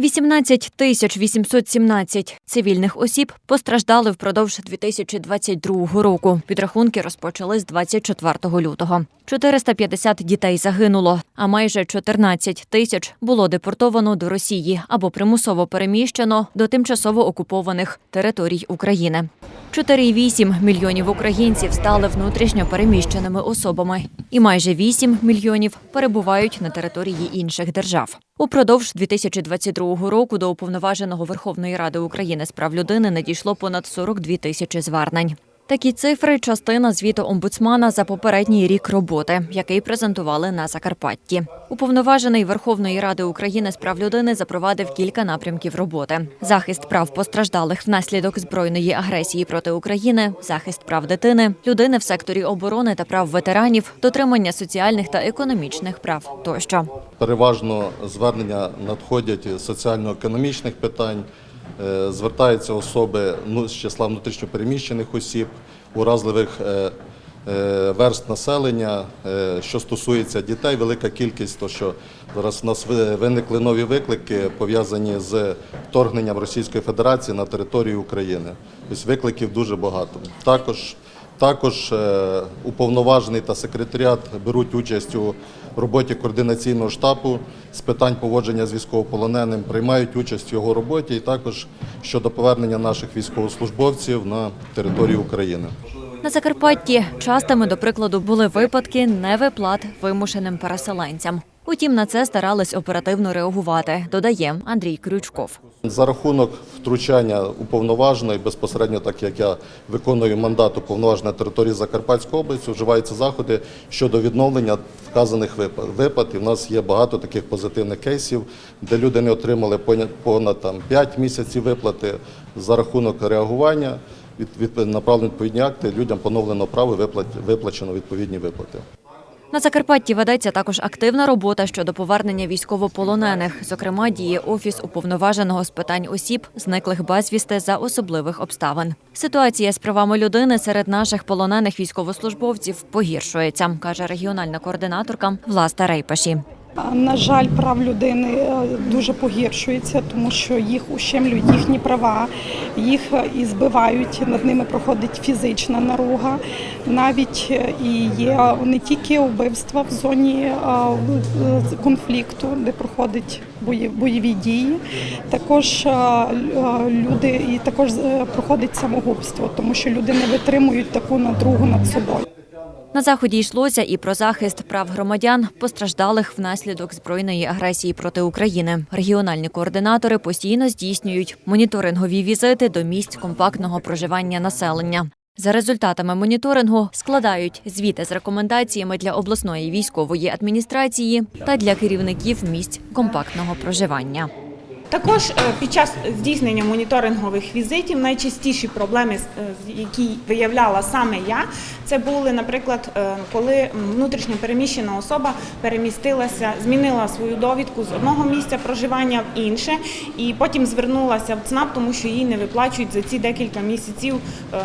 18 тисяч 817 цивільних осіб постраждали впродовж 2022 року. Підрахунки розпочали з 24 лютого. 450 дітей загинуло, а майже 14 тисяч було депортовано до Росії або примусово переміщено до тимчасово окупованих територій України. 4,8 мільйонів українців стали внутрішньо переміщеними особами, і майже 8 мільйонів перебувають на території інших держав. Упродовж 2022 року до уповноваженого Верховної Ради України з прав людини надійшло понад 42 тисячі звернень. Такі цифри частина звіту омбудсмана за попередній рік роботи, який презентували на Закарпатті. Уповноважений Верховної Ради України з прав людини запровадив кілька напрямків роботи: захист прав постраждалих внаслідок збройної агресії проти України, захист прав дитини, людини в секторі оборони та прав ветеранів, дотримання соціальних та економічних прав тощо. Переважно звернення надходять соціально-економічних питань, звертаються особи ну, з числа внутрішньопереміщених осіб, уразливих е, е, верст населення, е, що стосується дітей, велика кількість, то що зараз у нас виникли нові виклики, пов'язані з вторгненням Російської Федерації на територію України. Тобто викликів дуже багато. Також також е, уповноважений та секретаріат беруть участь у роботі координаційного штабу з питань поводження з військовополоненим, приймають участь в його роботі і також щодо повернення наших військовослужбовців на територію України. На Закарпатті частими, до прикладу, були випадки невиплат вимушеним переселенцям. Утім, на це старались оперативно реагувати, додає Андрій Крючков. За рахунок втручання уповноваженої, безпосередньо так як я виконую мандат уповноваженої території Закарпатської області, вживаються заходи щодо відновлення вказаних випад. випад. І нас є багато таких позитивних кейсів, де люди не отримали понад там, 5 місяців виплати за рахунок реагування. Від, від, направлені відповідні акти, людям поновлено право виплачено відповідні виплати. На Закарпатті ведеться також активна робота щодо повернення військовополонених. Зокрема, діє офіс уповноваженого з питань осіб, зниклих безвісти за особливих обставин. Ситуація з правами людини серед наших полонених військовослужбовців погіршується, каже регіональна координаторка Власта Рейпаші. На жаль, прав людини е, дуже погіршується, тому що їх ущемлюють їхні права, їх е, і збивають, над ними проходить фізична наруга. Навіть е, і є не тільки вбивства в зоні конфлікту, де проходять бойові дії, також люди і також проходить самогубство, тому що люди не витримують таку надругу над собою. На заході йшлося і про захист прав громадян, постраждалих внаслідок збройної агресії проти України. Регіональні координатори постійно здійснюють моніторингові візити до місць компактного проживання населення. За результатами моніторингу складають звіти з рекомендаціями для обласної військової адміністрації та для керівників місць компактного проживання. Також е, під час здійснення моніторингових візитів найчастіші проблеми, е, які виявляла саме я, це були, наприклад, е, коли внутрішньо переміщена особа перемістилася, змінила свою довідку з одного місця проживання в інше, і потім звернулася в ЦНАП, тому що їй не виплачують за ці декілька місяців. е,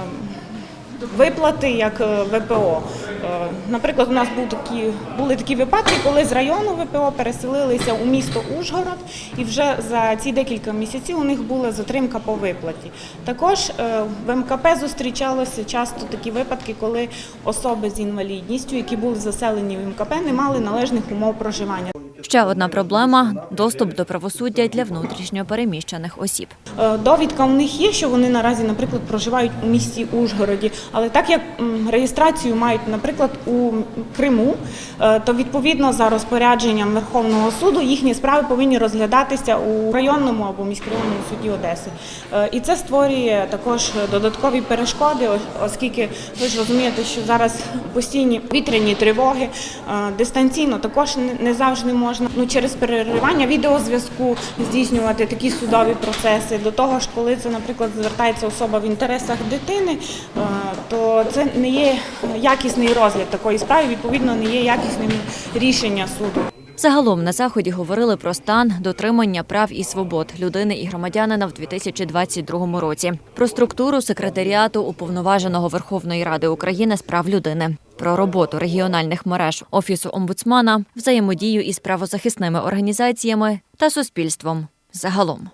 Виплати як ВПО. Е, Наприклад, у нас був такі, були такі випадки, коли з району ВПО переселилися у місто Ужгород, і вже за ці декілька місяців у них була затримка по виплаті. Також е, в МКП зустрічалися часто такі випадки, коли особи з інвалідністю, які були заселені в МКП, не мали належних умов проживання. Ще одна проблема доступ до правосуддя для внутрішньо переміщених осіб. Е, Довідка у них є, що вони наразі, наприклад, проживають у місті Ужгороді, але так як реєстрацію мають, наприклад, у Криму, е, то відповідно за розпорядженням Верховного суду їхні справи повинні розглядатися у районному або міськрайонному суді Одеси. Е, І це створює також додаткові перешкоди, оскільки ви ж розумієте, що зараз постійні вітряні тривоги дистанційно також не завжди можна ну через переривання відеозв'язку здійснювати такі судові процеси. До того ж, коли це, наприклад, звертається особа в інтересах дитини, е, то це не є якісний розгляд такої справи, відповідно, не є якісним рішення суду. Загалом на заході говорили про стан дотримання прав і свобод людини і громадянина в 2022 році, про структуру секретаріату уповноваженого Верховної Ради України з прав людини, про роботу регіональних мереж офісу омбудсмана, взаємодію із правозахисними організаціями та суспільством. загалом.